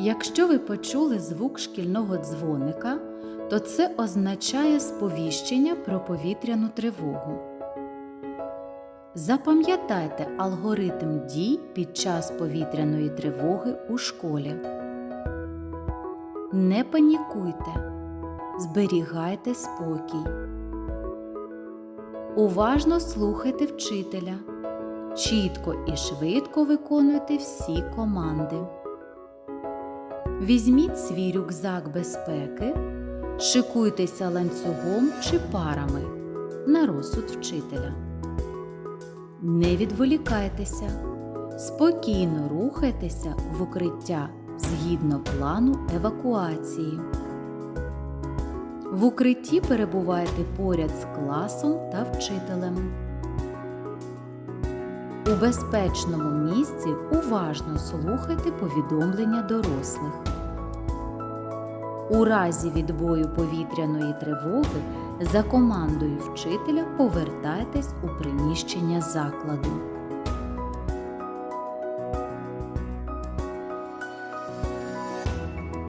Якщо ви почули звук шкільного дзвоника, то це означає сповіщення про повітряну тривогу. Запам'ятайте алгоритм дій під час повітряної тривоги у школі. Не панікуйте, зберігайте спокій. Уважно слухайте вчителя. Чітко і швидко виконуйте всі команди. Візьміть свій рюкзак безпеки, шикуйтеся ланцюгом чи парами на розсуд вчителя. Не відволікайтеся, спокійно рухайтеся в укриття згідно плану евакуації. В укритті перебувайте поряд з класом та вчителем. У безпечному місці уважно слухайте повідомлення дорослих. У разі відбою повітряної тривоги за командою вчителя повертайтесь у приміщення закладу.